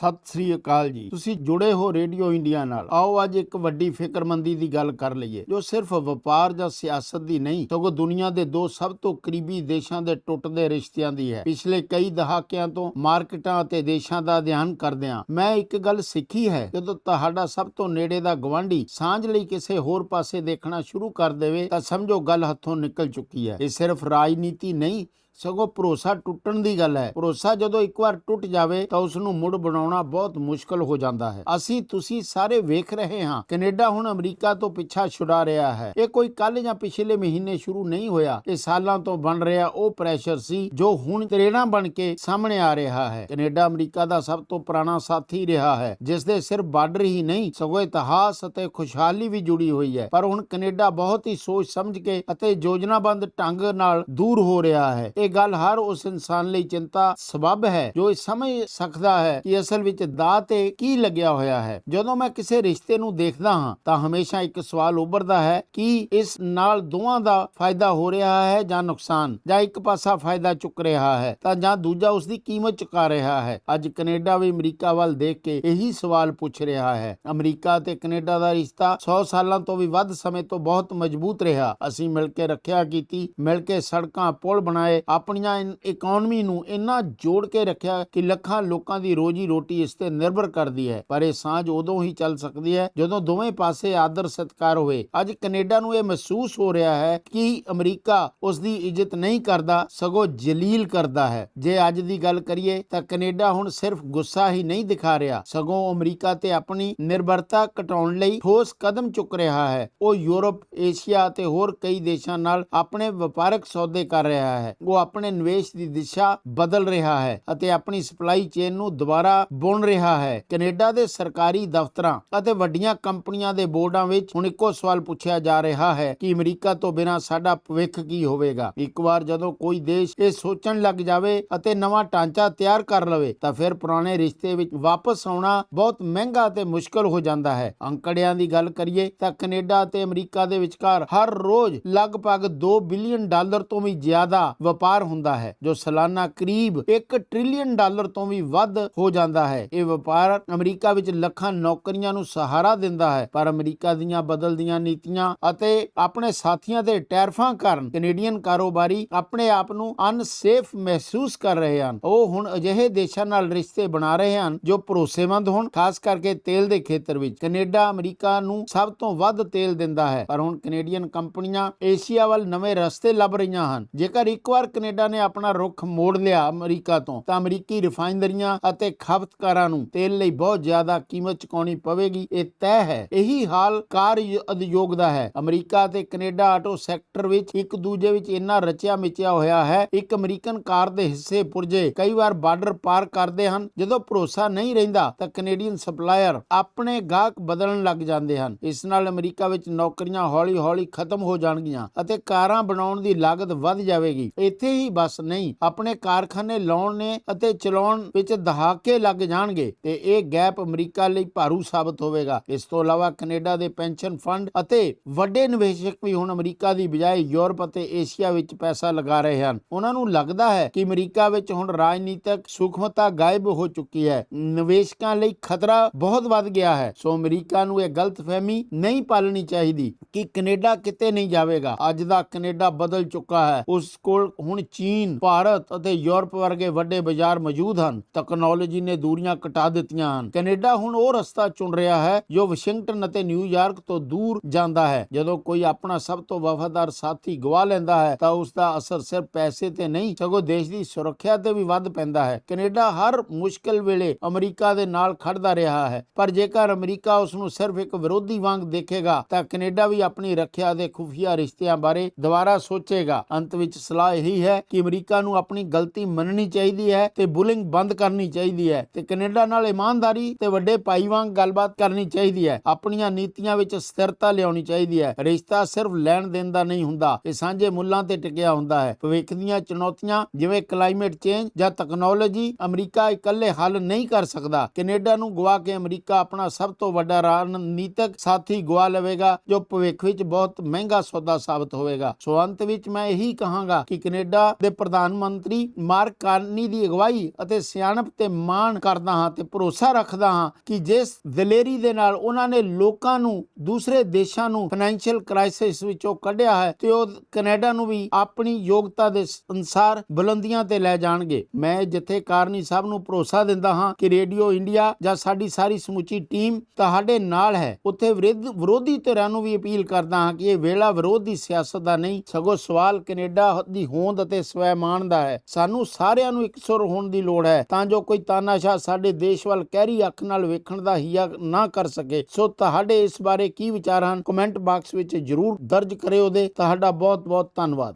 ਸਤਿ ਸ੍ਰੀ ਅਕਾਲ ਜੀ। ਤੁਸੀਂ ਜੁੜੇ ਹੋ ਰੇਡੀਓ ਇੰਡੀਆ ਨਾਲ। ਆਓ ਅੱਜ ਇੱਕ ਵੱਡੀ ਫਿਕਰਮੰਦੀ ਦੀ ਗੱਲ ਕਰ ਲਈਏ, ਜੋ ਸਿਰਫ ਵਪਾਰ ਜਾਂ ਸਿਆਸਤ ਦੀ ਨਹੀਂ, ਸਗੋਂ ਦੁਨੀਆ ਦੇ ਦੋ ਸਭ ਤੋਂ ਕਰੀਬੀ ਦੇਸ਼ਾਂ ਦੇ ਟੁੱਟਦੇ ਰਿਸ਼ਤਿਆਂ ਦੀ ਹੈ। ਪਿਛਲੇ ਕਈ ਦਹਾਕਿਆਂ ਤੋਂ ਮਾਰਕੀਟਾਂ ਅਤੇ ਦੇਸ਼ਾਂ ਦਾ ਅਧਿਐਨ ਕਰਦਿਆਂ ਮੈਂ ਇੱਕ ਗੱਲ ਸਿੱਖੀ ਹੈ, ਜਦੋਂ ਤੁਹਾਡਾ ਸਭ ਤੋਂ ਨੇੜੇ ਦਾ ਗਵਾਂਢੀ ਸਾਂਝ ਲਈ ਕਿਸੇ ਹੋਰ ਪਾਸੇ ਦੇਖਣਾ ਸ਼ੁਰੂ ਕਰ ਦੇਵੇ, ਤਾਂ ਸਮਝੋ ਗੱਲ ਹੱਥੋਂ ਨਿਕਲ ਚੁੱਕੀ ਹੈ। ਇਹ ਸਿਰਫ ਰਾਜਨੀਤੀ ਨਹੀਂ ਸਗੋਂ ਭਰੋਸਾ ਟੁੱਟਣ ਦੀ ਗੱਲ ਹੈ। ਭਰੋਸਾ ਜਦੋਂ ਇੱਕ ਵਾਰ ਟੁੱਟ ਜਾਵੇ ਤਾਂ ਉਸ ਨੂੰ ਮੁੜ ਬਣਾਉਣਾ ਬਹੁਤ ਮੁਸ਼ਕਲ ਹੋ ਜਾਂਦਾ ਹੈ। ਅਸੀਂ, ਤੁਸੀਂ ਸਾਰੇ ਵੇਖ ਰਹੇ ਹਾਂ, ਕੈਨੇਡਾ ਹੁਣ ਅਮਰੀਕਾ ਤੋਂ ਪਿੱਛਾ ਛੁਡਾ ਰਿਹਾ ਹੈ। ਇਹ ਕੋਈ ਕੱਲ ਜਾਂ ਪਿਛਲੇ ਮਹੀਨੇ ਸ਼ੁਰੂ ਨਹੀਂ ਹੋਇਆ। ਇਹ ਸਾਲਾਂ ਤੋਂ ਬਣ ਰਿਹਾ ਉਹ ਪ੍ਰੈਸ਼ਰ ਸੀ ਜੋ ਹੁਣ ਤਰੇੜਾਂ ਬਣ ਕੇ ਸਾਹਮਣੇ ਆ ਰਿਹਾ ਹੈ। ਕੈਨੇਡਾ, ਅਮਰੀਕਾ ਦਾ ਸਭ ਤੋਂ ਪੁਰਾਣਾ ਸਾਥੀ ਰਿਹਾ ਹੈ। ਜਿਸ ਦੇ ਸਿਰਫ ਬਾਰਡਰ ਹੀ ਨਹੀਂ, ਸਗੋਂ ਇਤਿਹਾਸ ਅਤੇ ਖੁਸ਼ਹਾਲੀ ਵੀ ਜੁੜੀ ਹੋਈ ਹੈ। ਪਰ ਹੁਣ ਕੈਨੇਡਾ ਬਹੁਤ ਹੀ ਸੋਚ ਸਮਝ ਕੇ ਅਤੇ ਯੋਜਨਾਬੰਦ ਢੰਗ ਨਾਲ ਦੂਰ ਹੋ ਰਿਹਾ ਹੈ। ਇਹ ਗੱਲ ਹਰ ਉਸ ਇਨਸਾਨ ਲਈ ਚਿੰਤਾ ਸਬਬ ਹੈ ਜੋ ਇਹ ਸਮਝ ਸਕਦਾ ਹੈ ਕਿ ਅਸਲ ਵਿੱਚ ਦਾ ਤੇ ਕੀ ਲੱਗਿਆ ਹੋਇਆ ਹੈ। ਜਦੋਂ ਮੈਂ ਕਿਸੇ ਰਿਸ਼ਤੇ ਨੂੰ ਦੇਖਦਾ ਹਾਂ, ਤਾਂ ਹਮੇਸ਼ਾ ਇੱਕ ਸਵਾਲ ਉੱਭਰਦਾ ਹੈ ਕਿ ਇਸ ਨਾਲ ਦੋਵਾਂ ਦਾ ਫਾਇਦਾ ਹੋ ਰਿਹਾ ਹੈ ਜਾਂ ਨੁਕਸਾਨ, ਜਾਂ ਇੱਕ ਪਾਸਾ ਫਾਇਦਾ ਚੁੱਕ ਰਿਹਾ ਹੈ, ਤਾਂ ਜਾਂ ਦੂਜਾ ਉਸ ਦੀ ਕੀਮਤ ਚੁਕਾ ਰਿਹਾ ਹੈ। ਅੱਜ ਕੈਨੇਡਾ ਵੀ ਅਮਰੀਕਾ ਵੱਲ ਦੇਖ ਕੇ ਇਹੀ ਸਵਾਲ ਪੁੱਛ ਰਿਹਾ ਹੈ। ਅਮਰੀਕਾ ਤੇ ਕੈਨੇਡਾ ਦਾ ਰਿਸ਼ਤਾ 100 ਸਾਲਾਂ ਤੋਂ ਵੀ ਵੱਧ ਸਮੇਂ ਤੋਂ ਬਹੁਤ ਮਜ਼ਬੂਤ ਰਿਹਾ। ਅਸੀਂ ਮਿਲ ਕੇ ਰੱਖਿਆ ਕੀਤੀ, ਮਿਲ ਕੇ ਸੜਕਾਂ, ਪੁਲ ਬਣਾਏ ਆਪਣੀਆਂ ਇਕਨੋਮੀ ਨੂੰ ਇੰਨਾ ਜੋੜ ਕੇ ਰੱਖਿਆ ਕਿ ਲੱਖਾਂ ਲੋਕਾਂ ਦੀ ਰੋਜੀ ਰੋਟੀ ਇਸ ਤੇ ਨਿਰਭਰ ਕਰਦੀ ਹੈ। ਪਰ ਇਹ ਸਾਂਝ ਉਦੋਂ ਹੀ ਚੱਲ ਸਕਦੀ ਹੈ ਜਦੋਂ ਦੋਵੇਂ ਪਾਸੇ ਆਦਰ ਸਤਿਕਾਰ ਹੋਵੇ। ਅੱਜ ਕੈਨੇਡਾ ਨੂੰ ਇਹ ਮਹਿਸੂਸ ਹੋ ਰਿਹਾ ਹੈ ਕਿ ਅਮਰੀਕਾ ਉਸ ਦੀ ਇੱਜ਼ਤ ਨਹੀਂ ਕਰਦਾ, ਸਗੋਂ ਜਲੀਲ ਕਰਦਾ ਹੈ। ਜੇ ਅੱਜ ਦੀ ਗੱਲ ਕਰੀਏ ਤਾਂ ਕੈਨੇਡਾ ਹੁਣ ਸਿਰਫ ਗੁੱਸਾ ਹੀ ਨਹੀਂ ਦਿਖਾ ਰਿਹਾ, ਸਗੋਂ ਅਮਰੀਕਾ ਤੇ ਆਪਣੀ ਨਿਰਭਰਤਾ ਘਟਾਉਣ ਲਈ ਠੋਸ ਕਦਮ ਚੁੱਕ ਰਿਹਾ ਹੈ। ਉਹ ਯੂਰਪ, ਏਸ਼ੀਆ ਅਤੇ ਹੋਰ ਕਈ ਦੇਸ਼ਾਂ ਨਾਲ ਆਪਣੇ ਵਪਾਰਕ ਸੌਦੇ ਕਰ ਰਿਹਾ ਹੈ। ਉਹ ਆਪਣੇ ਨਿਵੇਸ਼ ਦੀ ਦਿਸ਼ਾ ਬਦਲ ਰਿਹਾ ਹੈ ਅਤੇ ਆਪਣੀ ਸਪਲਾਈ ਚੇਨ ਨੂੰ ਦੁਬਾਰਾ ਬੁਣ ਰਿਹਾ ਹੈ। ਕੈਨੇਡਾ ਦੇ ਸਰਕਾਰੀ ਦਫ਼ਤਰਾਂ ਅਤੇ ਵੱਡੀਆਂ ਕੰਪਨੀਆਂ ਦੇ ਬੋਰਡਾਂ ਵਿੱਚ ਹੁਣ ਇੱਕੋ ਸਵਾਲ ਪੁੱਛਿਆ ਜਾ ਰਿਹਾ ਹੈ ਕਿ ਅਮਰੀਕਾ ਤੋਂ ਬਿਨਾਂ ਸਾਡਾ ਭਵਿੱਖ ਕੀ ਹੋਵੇਗਾ? ਇੱਕ ਵਾਰ ਜਦੋਂ ਕੋਈ ਦੇਸ਼ ਇਹ ਸੋਚਣ ਲੱਗ ਜਾਵੇ ਅਤੇ ਨਵਾਂ ਢਾਂਚਾ ਤਿਆਰ ਕਰ ਲਵੇ, ਤਾਂ ਫਿਰ ਪੁਰਾਣੇ ਰਿਸ਼ਤੇ ਵਿੱਚ ਵਾਪਸ ਆਉਣਾ ਬਹੁਤ ਮਹਿੰਗਾ ਅਤੇ ਮੁਸ਼ਕਲ ਹੋ ਜਾਂਦਾ ਹੈ। ਅੰਕੜਿਆਂ ਦੀ ਗੱਲ ਕਰੀਏ ਤਾਂ ਕੈਨੇਡਾ ਅਤੇ ਅਮਰੀਕਾ ਦੇ ਵਿਚਕਾਰ ਹਰ ਰੋਜ਼ ਲਗਭਗ 2 ਬਿਲੀਅਨ ਡਾਲਰ ਤੋਂ ਵੀ ਜ਼ਿਆਦਾ ਵਪਾਰ ਹੁੰਦਾ ਹੈ, ਜੋ ਸਾਲਾਨਾ ਕਰੀਬ 1 ਟ੍ਰਿਲੀਅਨ ਡਾਲਰ ਤੋਂ ਵੀ ਵੱਧ ਹੋ ਜਾਂਦਾ ਹੈ। ਇਹ ਵਪਾਰ ਅਮਰੀਕਾ ਵਿੱਚ ਲੱਖਾਂ ਨੌਕਰੀਆਂ ਨੂੰ ਸਹਾਰਾ ਦਿੰਦਾ ਹੈ, ਪਰ ਅਮਰੀਕਾ ਦੀਆਂ ਬਦਲਦੀਆਂ ਨੀਤੀਆਂ ਅਤੇ ਆਪਣੇ ਸਾਥੀਆਂ ਦੇ ਟੈਰਫਾਂ ਕਾਰਨ ਕੈਨੇਡੀਅਨ ਕਾਰੋਬਾਰੀ ਆਪਣੇ ਆਪ ਨੂੰ ਅਨਸੇਫ ਮਹਿਸੂਸ ਕਰ ਰਹੇ ਹਨ। ਉਹ ਹੁਣ ਅਜਿਹੇ ਦੇਸ਼ਾਂ ਨਾਲ ਰਿਸ਼ਤੇ ਬਣਾ ਰਹੇ ਹਨ, ਜੋ ਭਰੋਸੇਮੰਦ ਹੋਣ, ਖਾਸ ਕਰਕੇ ਤੇਲ ਦੇ ਖੇਤਰ ਵਿੱਚ। ਕੈਨੇਡਾ ਅਮਰੀਕਾ ਨੂੰ ਸਭ ਤੋਂ ਵੱਧ ਤੇਲ ਦਿੰਦਾ ਹੈ, ਪਰ ਹੁਣ ਕੈਨੇਡੀਅਨ ਕੰਪਨੀਆਂ ਏਸ਼ੀਆ ਵੱਲ ਨਵੇਂ ਰਸਤੇ ਲੱਭ ਰਹੀਆਂ ਹਨ। ਜੇਕਰ ਇੱਕ ਵਾਰ ਕੈਨੇਡਾ ਨੇ ਆਪਣਾ ਰੁਖ ਮੋੜ ਲਿਆ ਅਮਰੀਕਾ ਤੋਂ। ਤਾਂ ਅਮਰੀਕੀ ਰਿਫਾਈਨਰੀਆਂ ਅਤੇ ਖਪਤਕਾਰਾਂ ਨੂੰ ਤੇਲ ਲਈ ਬਹੁਤ ਜ਼ਿਆਦਾ ਕੀਮਤ ਚੁਕਾਉਣੀ ਪਵੇਗੀ। ਇਹ ਤੈਅ ਹੈ। ਇਹੀ ਹਾਲ ਕਾਰ ਉਦਯੋਗ ਦਾ ਹੈ। ਅਮਰੀਕਾ ਤੇ ਕੈਨੇਡਾ ਆਟੋ ਸੈਕਟਰ ਵਿੱਚ ਇੱਕ ਦੂਜੇ ਵਿੱਚ ਇੰਨਾ ਰਚਿਆ ਮਿਚਿਆ ਹੋਇਆ ਹੈ। ਇੱਕ ਅਮਰੀਕਨ ਕਾਰ ਦੇ ਹਿੱਸੇ ਪੁਰਜੇ ਕਈ ਵਾਰ ਬਾਰਡਰ ਪਾਰ ਕਰਦੇ ਹਨ। ਜਦੋਂ ਭਰੋਸਾ ਨਹੀਂ ਰਹਿੰਦਾ ਤਾਂ ਕੈਨੇਡੀਅਨ ਸਪਲਾਇਰ ਆਪਣੇ ਗਾਹਕ ਬਦਲਣ ਲੱਗ ਜਾਂਦੇ ਹਨ। ਇਸ ਨਾਲ ਅਮਰੀਕਾ ਵਿੱਚ ਨੌਕਰੀਆਂ ਹੌਲੀ-ਹੌਲੀ ਖਤਮ ਹੋ ਜਾਣਗੀਆਂ ਅਤੇ ਕਾਰਾਂ ਬਣਾਉਣ ਦੀ ਲਾਗਤ ਵੱਧ ਜਾਵੇਗੀ। ਇੱਥੇ ਹੀ ਬਸ ਨਹੀਂ, ਆਪਣੇ ਕਾਰਖਾਨੇ ਲਾਉਣ ਨੇ ਅਤੇ ਚਲਾਉਣ ਵਿੱਚ ਦਹਾਕੇ ਲੱਗ ਜਾਣਗੇ ਤੇ ਇਹ ਗੈਪ ਅਮਰੀਕਾ ਲਈ ਭਾਰੂ ਸਾਬਤ ਹੋਵੇਗਾ। ਇਸ ਤੋਂ ਇਲਾਵਾ ਕੈਨੇਡਾ ਦੇ ਪੈਨਸ਼ਨ ਫੰਡ ਅਤੇ ਵੱਡੇ ਨਿਵੇਸ਼ਕ ਵੀ ਹੁਣ ਅਮਰੀਕਾ ਦੀ ਬਜਾਏ ਯੂਰਪ ਅਤੇ ਏਸ਼ੀਆ ਵਿੱਚ ਪੈਸਾ ਲਗਾ ਰਹੇ ਹਨ। ਉਹਨਾਂ ਨੂੰ ਲੱਗਦਾ ਹੈ ਕਿ ਅਮਰੀਕਾ ਵਿੱਚ ਹੁਣ ਰਾਜਨੀਤਿਕ ਸੂਖਮਤਾ ਗਾਇਬ ਹੋ ਚੁੱਕੀ ਹੈ। ਨਿਵੇਸ਼ਕਾਂ ਲਈ ਖਤਰਾ ਬਹੁਤ ਵੱਧ ਗਿਆ ਹੈ। ਸੋ ਅਮਰੀਕਾ ਨੂੰ ਇਹ ਗਲਤਫਹਿਮੀ ਨਹੀਂ ਪਾਲਣੀ ਚਾਹੀਦੀ ਕਿ ਕੈਨੇਡਾ ਕਿਤੇ ਨਹੀਂ ਜਾਵੇਗਾ। ਅੱਜ ਦਾ ਕੈਨੇਡਾ ਬਦਲ ਚੁੱਕਾ ਹੈ। ਉਸ ਕੋਲ ਹੁਣ ਚੀਨ, ਭਾਰਤ ਅਤੇ ਯੂਰਪ ਵਰਗੇ ਵੱਡੇ ਬਾਜ਼ਾਰ ਮੌਜੂਦ ਹਨ। ਟੈਕਨੋਲੋਜੀ ਨੇ ਦੂਰੀਆਂ ਘਟਾ ਦਿੱਤੀਆਂ ਹਨ। ਕੈਨੇਡਾ ਹੁਣ ਉਹ ਰਸਤਾ ਚੁਣ ਰਿਹਾ ਹੈ ਜੋ ਵਾਸ਼ਿੰਗਟਨ ਅਤੇ ਨਿਊਯਾਰਕ ਤੋਂ ਦੂਰ ਜਾਂਦਾ ਹੈ। ਜਦੋਂ ਕੋਈ ਆਪਣਾ ਸਭ ਤੋਂ ਵਫਾਦਾਰ ਸਾਥੀ ਗਵਾ ਲੈਂਦਾ ਹੈ, ਤਾਂ ਉਸ ਦਾ ਅਸਰ ਸਿਰਫ ਪੈਸੇ ਤੇ ਨਹੀਂ, ਸਗੋਂ ਦੇਸ਼ ਦੀ ਸੁਰੱਖਿਆ ਤੇ ਵੀ ਵੱਧ ਪੈਂਦਾ ਹੈ। ਕੈਨੇਡਾ ਹਰ ਮੁਸ਼ਕਲ ਵੇਲੇ ਅਮਰੀਕਾ ਦੇ ਨਾਲ ਖੜਦਾ ਰਿਹਾ ਹੈ। ਪਰ ਜੇਕਰ ਅਮਰੀਕਾ ਉਸ ਨੂੰ ਸਿਰਫ ਇੱਕ ਵਿਰੋਧੀ ਵਾਂਗ ਦੇਖੇਗਾ, ਤਾਂ ਕੈਨੇਡਾ ਵੀ ਆਪਣੀ ਰੱਖਿਆ ਦੇ ਖੁਫੀਆ ਰਿਸ਼ਤਿਆਂ ਬਾਰੇ ਦੁਬਾਰਾ ਸੋਚੇਗਾ। ਅੰਤ ਵਿੱਚ ਸਲਾਹ ਇਹੀ ਹੈ ਕਿ ਅਮਰੀਕਾ ਨੂੰ ਆਪਣੀ ਗਲਤੀ ਮੰਨਣੀ ਚਾਹੀਦੀ ਹੈ ਤੇ ਬੁਲਿੰਗ ਬੰਦ ਕਰਨੀ ਚਾਹੀਦੀ ਹੈ ਤੇ ਕੈਨੇਡਾ ਨਾਲ ਇਮਾਨਦਾਰੀ ਤੇ ਵੱਡੇ ਭਾਈ ਵਾਂਗ ਗੱਲਬਾਤ ਕਰਨੀ ਚਾਹੀਦੀ ਹੈ। ਆਪਣੀਆਂ ਨੀਤੀਆਂ ਵਿੱਚ ਸਥਿਰਤਾ ਲਿਆਉਣੀ ਚਾਹੀਦੀ ਹੈ। ਰਿਸ਼ਤਾ ਸਿਰਫ ਲੈਣ ਦੇਣ ਦਾ ਨਹੀਂ ਹੁੰਦਾ, ਇਹ ਸਾਂਝੇ ਮੁੱਲਾਂ ਤੇ ਟਿਕਿਆ ਹੁੰਦਾ ਹੈ। ਭਵਿੱਖ ਦੀਆਂ ਚੁਣੌਤੀਆਂ ਜਿਵੇਂ ਕਲਾਈਮੇਟ ਚੇਂਜ ਜਾਂ ਟੈਕਨੋਲੋਜੀ ਅਮਰੀਕਾ ਇਕੱਲੇ ਹੱਲ ਨਹੀਂ ਕਰ ਸਕਦਾ। ਕੈਨੇਡਾ ਨੂੰ ਗਵਾ ਕੇ ਅਮਰੀਕਾ ਆਪਣਾ ਸਭ ਤੋਂ ਵੱਡਾ ਰਣਨੀਤਕ ਸਾਥੀ ਗਵਾ ਲਵੇਗਾ, ਜੋ ਭਵਿੱਖ ਵਿੱਚ ਬਹੁਤ ਮਹਿੰਗਾ ਸੌਦਾ ਸਾਬਤ ਹੋਵੇਗਾ। ਸੋ ਅੰਤ ਵਿੱਚ ਮੈਂ ਇਹੀ ਕਹਾਂਗਾ ਕਿ ਕੈਨੇਡਾ ਕੈਨੇਡਾ ਦੇ ਪ੍ਰਧਾਨ ਮੰਤਰੀ ਮਾਰਕ ਕਾਰਨੀ ਦੀ ਅਗਵਾਈ ਅਤੇ ਸਿਆਣਪ ਤੇ ਮਾਣ ਕਰਦਾ ਹਾਂ ਤੇ ਭਰੋਸਾ ਰੱਖਦਾ ਹਾਂ ਕਿ ਜਿਸ ਦਲੇਰੀ ਦੇ ਨਾਲ ਉਹਨਾਂ ਨੇ ਲੋਕਾਂ ਨੂੰ ਦੂਸਰੇ ਦੇਸ਼ਾਂ ਨੂੰ ਫਾਈਨੈਂਸ਼ੀਅਲ ਕ੍ਰਾਈਸਿਸ ਵਿੱਚੋਂ ਕੱਢਿਆ ਹੈ ਤੇ ਉਹ ਕੈਨੇਡਾ ਨੂੰ ਵੀ ਆਪਣੀ ਯੋਗਤਾ ਦੇ ਸ- ਬੁਲੰਦੀਆਂ ਤੇ ਲੈ ਜਾਣਗੇ। ਮੈਂ ਜਿੱਥੇ ਕਾਰਨੀ ਸਾਹਿਬ ਨੂੰ ਭਰੋਸਾ ਦਿੰਦਾ ਹਾਂ ਕਿ ਰੇਡੀਓ ਇੰਡੀਆ ਜਾਂ ਸਾਡੀ ਸਾਰੀ ਸਮੁੱਚੀ ਟੀਮ ਤੁਹਾਡੇ ਨਾਲ ਹੈ। ਉੱਥੇ ਵਿਰੋਧੀ ਧਿਰਾਂ ਨੂੰ ਵੀ ਅਪੀਲ ਕਰਦਾ ਹਾਂ ਕਿ ਇਹ ਵੇਲਾ ਵਿਰੋਧ ਦੀ ਸਿਆਸਤ ਦਾ ਨਹੀਂ, ਸਗੋਂ ਸਵਾਲ ਕੈਨੇਡਾ ਦੀ ਹੋਂਦ ਅਤੇ ਸਵੈਮਾਨ ਦਾ ਹੈ। ਸਾਨੂੰ ਸਾਰਿਆਂ ਨੂੰ ਇਕਸੁਰ ਹੋਣ ਦੀ ਲੋੜ ਹੈ। ਤਾਂ ਜੋ ਕੋਈ ਤਾਨਾਸ਼ਾਹ ਸਾਡੇ ਦੇਸ਼ ਵੱਲ ਕਹਿਰੀ ਅੱਖ ਨਾਲ ਵੇਖਣ ਦਾ ਹੀਆ ਨਾ ਕਰ ਸਕੇ। ਸੋ ਤੁਹਾਡੇ ਇਸ ਬਾਰੇ ਕੀ ਵਿਚਾਰ ਹਨ? ਕਮੈਂਟ ਬਾਕਸ ਵਿੱਚ ਜਰੂਰ ਦਰਜ ਕਰਿਓ ਦੇ ਤੁਹਾਡਾ ਬਹੁਤ ਬਹੁਤ ਧੰਨਵਾਦ।